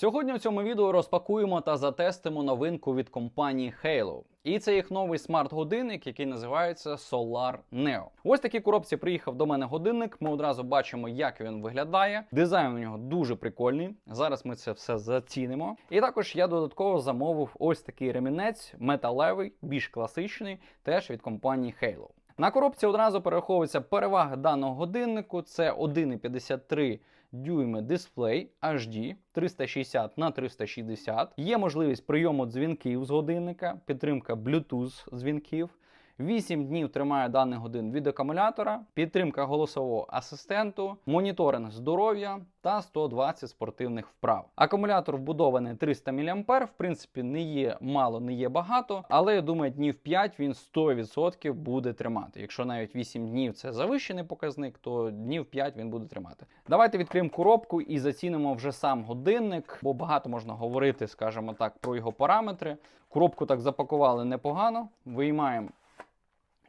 Сьогодні в цьому відео розпакуємо та затестимо новинку від компанії Halo. І це їх новий смарт-годинник, який називається Solar Neo. Ось такій коробці приїхав до мене годинник. Ми одразу бачимо, як він виглядає. Дизайн у нього дуже прикольний. Зараз ми це все зацінимо. І також я додатково замовив ось такий ремінець металевий, більш класичний, теж від компанії Halo. На коробці одразу перераховується переваги даного годиннику: це 1,53 дюйми дисплей HD 360 на 360. Є можливість прийому дзвінків з годинника, підтримка Bluetooth дзвінків. 8 днів тримає даний годин від акумулятора, підтримка голосового асистенту, моніторинг здоров'я та 120 спортивних вправ. Акумулятор вбудований 300 мА, в принципі, не є мало, не є багато, але я думаю, днів 5 він 100% буде тримати. Якщо навіть 8 днів це завищений показник, то днів 5 він буде тримати. Давайте відкриємо коробку і зацінимо вже сам годинник, бо багато можна говорити, скажімо так, про його параметри. Коробку так запакували непогано. Виймаємо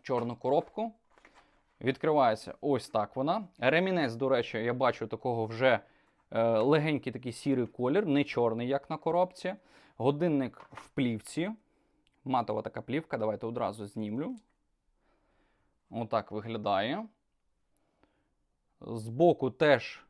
чорну коробку. Відкривається ось так вона. Ремінець, до речі, я бачу такого вже е, легенький такий сірий колір, не чорний, як на коробці. Годинник в плівці. Матова така плівка. Давайте одразу знімлю. Отак виглядає. Збоку теж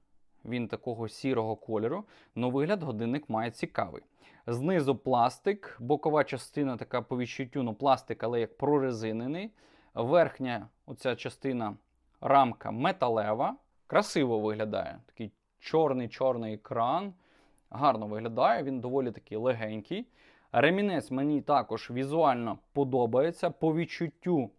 він такого сірого кольору, але вигляд годинник має цікавий. Знизу пластик, бокова частина така по відчуттю, ну пластик, але як прорезинений. Верхня оця частина рамка металева. Красиво виглядає. Такий чорний-чорний екран. Гарно виглядає, він доволі такий легенький. Ремінець мені також візуально подобається. По відчуттю,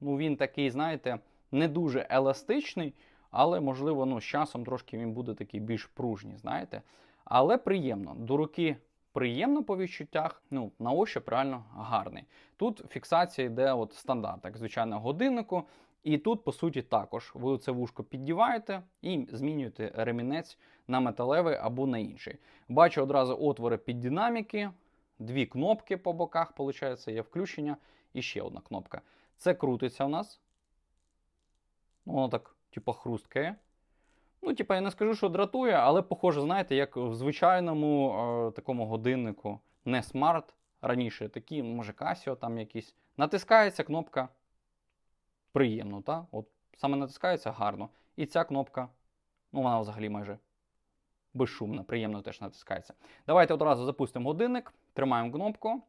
ну він такий, знаєте, не дуже еластичний, але, можливо, ну, з часом трошки він буде такий більш пружній, знаєте. Але приємно. До руки приємно по відчуттях, ну, на ощуп реально гарний. Тут фіксація йде от стандарт, як звичайно, годиннику. І тут, по суті, також ви це вушко піддіваєте і змінюєте ремінець на металевий або на інший. Бачу одразу отвори під динаміки, дві кнопки по боках, виходить, є включення і ще одна кнопка. Це крутиться у нас. Ну, Воно так, типу, хрусткає. Ну, типа, я не скажу, що дратує, але похоже, знаєте, як в звичайному е, такому годиннику, не смарт, раніше такі, може, Casio там якісь. Натискається кнопка приємно, так? От саме натискається гарно. І ця кнопка, ну, вона взагалі майже безшумна, приємно теж натискається. Давайте одразу запустимо годинник, тримаємо кнопку.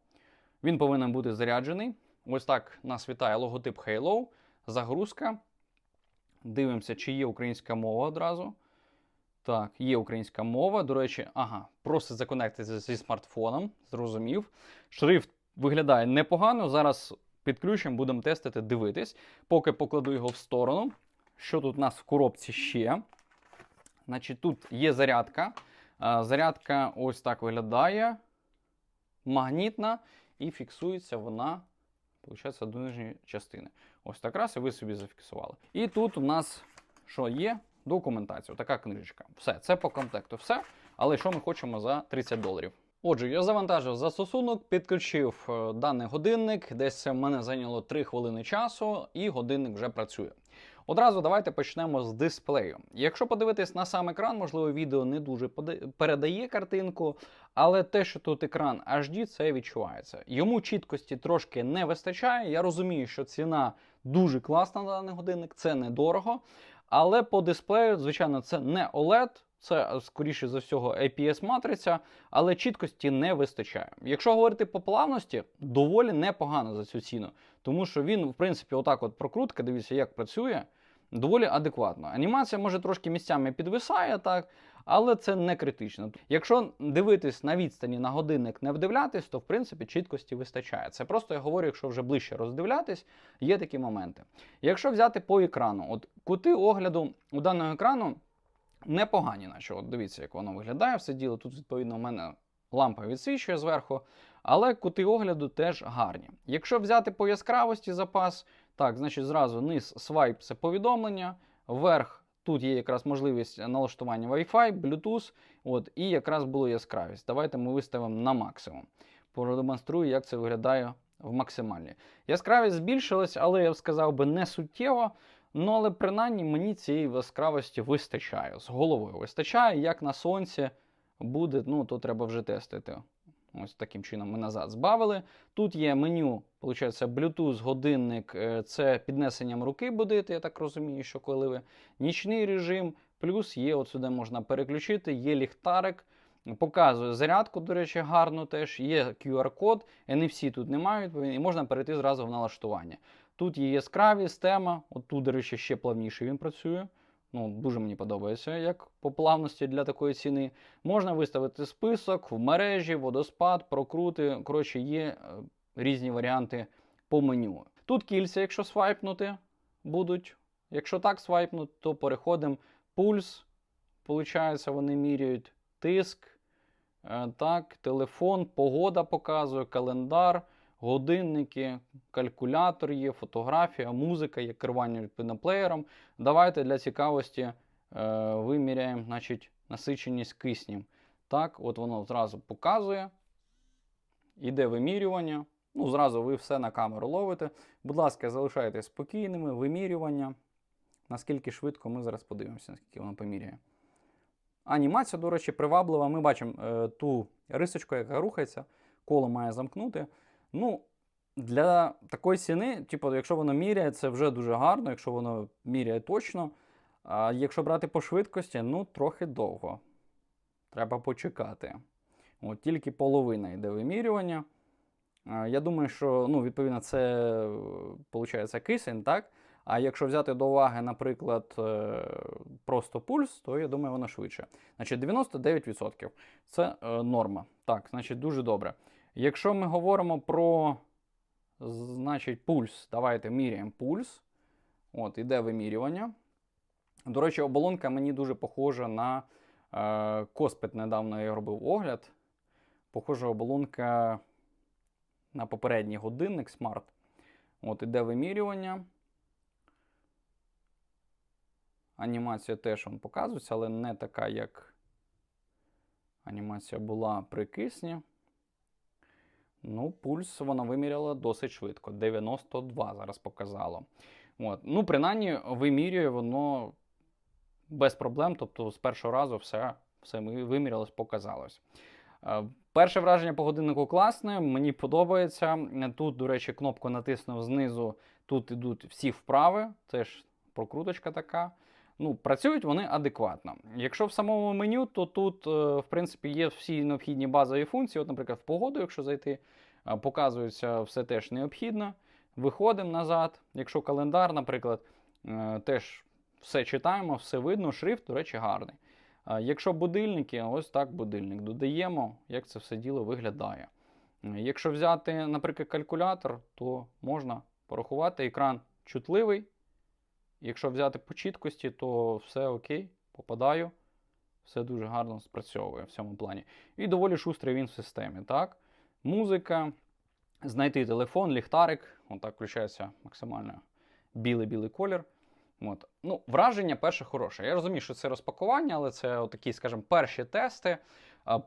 Він повинен бути заряджений. Ось так нас вітає логотип Halo, загрузка. Дивимося, чи є українська мова одразу. Так, є українська мова. До речі, ага, просить законектитися зі смартфоном. Зрозумів. Шрифт виглядає непогано. Зараз підключимо, будемо тестити, дивитись. Поки покладу його в сторону. Що тут у нас в коробці ще? Значить, тут є зарядка. Зарядка ось так виглядає. Магнітна. І фіксується вона, виходить, до нижньої частини. Ось так раз і ви собі зафіксували. І тут у нас що є? Документація, така книжечка. Все, це по комплекту, все. Але що ми хочемо за 30 доларів? Отже, я завантажив застосунок, підключив е, даний годинник. Десь це в мене зайняло 3 хвилини часу, і годинник вже працює. Одразу давайте почнемо з дисплею. Якщо подивитись на сам екран, можливо, відео не дуже передає картинку, але те, що тут екран HD, це відчувається. Йому чіткості трошки не вистачає. Я розумію, що ціна дуже класна на даний годинник, це недорого. Але по дисплею, звичайно, це не OLED, це скоріше за всього IPS-матриця, але чіткості не вистачає. Якщо говорити по плавності, доволі непогано за цю ціну, тому що він, в принципі, отак от прокрутка, дивіться, як працює. Доволі адекватно. Анімація може трошки місцями підвисає, так, але це не критично. Якщо дивитись на відстані на годинник, не вдивлятись, то в принципі чіткості вистачає. Це просто я говорю, якщо вже ближче роздивлятись, є такі моменти. Якщо взяти по екрану, от кути огляду у даного екрану непогані, наче от дивіться, як воно виглядає все діло. Тут, відповідно, у мене лампа відсвічує зверху, але кути огляду теж гарні. Якщо взяти по яскравості запас, так, значить, зразу низ свайп це повідомлення, вверх тут є якраз можливість налаштування Wi-Fi, Bluetooth, от, і якраз було яскравість. Давайте ми виставимо на максимум. Продемонструю, як це виглядає в максимальній. Яскравість збільшилась, але я б сказав би не суттєво. Ну, але принаймні мені цієї яскравості вистачає. З головою вистачає, як на сонці буде, ну то треба вже тестити. Ось таким чином ми назад збавили. Тут є меню, виходить, Bluetooth, годинник, е, це піднесенням руки будете, я так розумію, що коли ви нічний режим, плюс є от сюди можна переключити, є ліхтарик. Показує зарядку, до речі, гарно теж. Є QR-код, NFC тут немає, і можна перейти зразу в налаштування. Тут є яскравість, тема. От тут, до речі, ще плавніше він працює. Ну, дуже мені подобається, як по плавності для такої ціни. Можна виставити список в мережі, водоспад, прокрути. Коротше, є е, різні варіанти по меню. Тут кільця, якщо свайпнути, будуть. Якщо так свайпнути, то переходимо пульс. Получається, вони міряють тиск. Е, Так, телефон, погода показує, календар, годинники, калькулятор є, фотографія, музика, є керування відповідно плеєром. Давайте для цікавості е, виміряємо значить, насиченість киснем. Так, от воно зразу показує. Іде вимірювання. Ну, зразу ви все на камеру ловите. Будь ласка, залишайтесь спокійними, вимірювання. Наскільки швидко ми зараз подивимося, наскільки воно поміряє. Анімація, до речі, приваблива. Ми бачимо е, ту рисочку, яка рухається, коло має замкнути. Ну, для такої ціни, типу, якщо воно міряє, це вже дуже гарно, якщо воно міряє точно. А якщо брати по швидкості, ну, трохи довго. Треба почекати. От, тільки половина йде вимірювання. Я думаю, що ну, відповідно це виходить кисень, так? А якщо взяти до уваги, наприклад, е, просто пульс, то я думаю, воно швидше. Значить, 99% це е, норма. Так, значить, дуже добре. Якщо ми говоримо про значить, пульс, давайте міряємо пульс. От, іде вимірювання. До речі, оболонка мені дуже похожа на е, Коспет. Недавно я робив огляд. Похожа оболонка на попередній годинник Smart. От, іде вимірювання. Анімація теж вам показується, але не така, як анімація була при кисні. Ну, пульс вона виміряла досить швидко. 92 зараз показало. От. Ну, принаймні, вимірює воно без проблем. Тобто, з першого разу все, все вимірялось, показалось. Е, Перше враження по годиннику класне, мені подобається. Тут, до речі, кнопку натиснув знизу. Тут ідуть всі вправи, теж прокруточка така. Ну, Працюють вони адекватно. Якщо в самому меню, то тут, е, в принципі, є всі необхідні базові функції. От, наприклад, в погоду, якщо зайти, е, показується все теж необхідно. Виходимо назад. Якщо календар, наприклад, е, теж все читаємо, все видно, шрифт, до речі, гарний. Якщо будильники, ось так будильник додаємо, як це все діло виглядає. Якщо взяти, наприклад, калькулятор, то можна порахувати екран чутливий. Якщо взяти по чіткості, то все окей, попадаю. Все дуже гарно спрацьовує в цьому плані. І доволі шустрий він в системі. так? Музика, знайти телефон, ліхтарик. Отак включається максимально білий-білий колір. От. Ну, Враження перше хороше. Я розумію, що це розпакування, але це такі, скажімо, перші тести.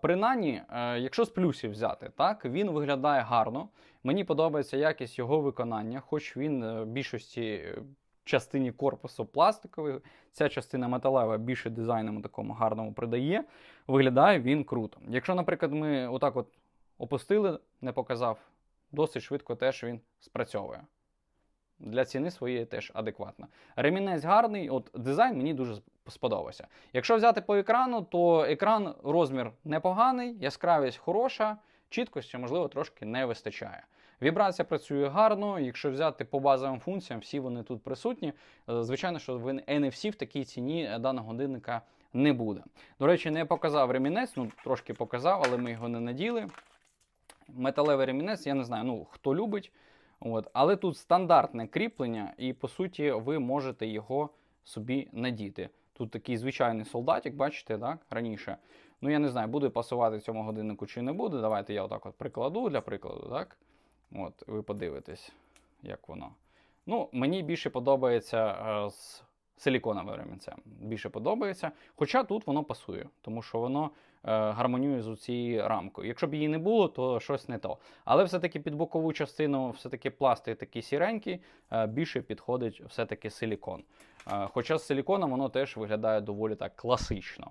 Принаймні, е, якщо з плюсів взяти, так, він виглядає гарно. Мені подобається якість його виконання, хоч він е, в більшості е, частині корпусу пластиковий, ця частина металева більше дизайному такому гарному придає. Виглядає він круто. Якщо, наприклад, ми отак от опустили, не показав, досить швидко теж він спрацьовує. Для ціни своєї теж адекватно. Ремінець гарний, от дизайн мені дуже сподобався. Якщо взяти по екрану, то екран розмір непоганий, яскравість хороша, чіткості, можливо, трошки не вистачає. Вібрація працює гарно, якщо взяти по базовим функціям, всі вони тут присутні. Е, Звичайно, що NFC в такій ціні даного годинника не буде. До речі, не показав ремінець, ну трошки показав, але ми його не наділи. Металевий ремінець, я не знаю, ну хто любить. От. Але тут стандартне кріплення, і по суті ви можете його собі надіти. Тут такий звичайний солдатик, бачите, так, раніше. Ну, я не знаю, буде пасувати цьому годиннику чи не буде. Давайте я отак от прикладу для прикладу. так. От, ви подивитесь, як воно. Ну, мені більше подобається е, з силіконовим ремінцем. Більше подобається. Хоча тут воно пасує, тому що воно е, гармонює з цією рамкою. Якщо б її не було, то щось не то. Але все-таки під бокову частину, все-таки пластик такий сіренький, е, більше підходить все-таки силікон. Хоча з силіконом воно теж виглядає доволі так класично.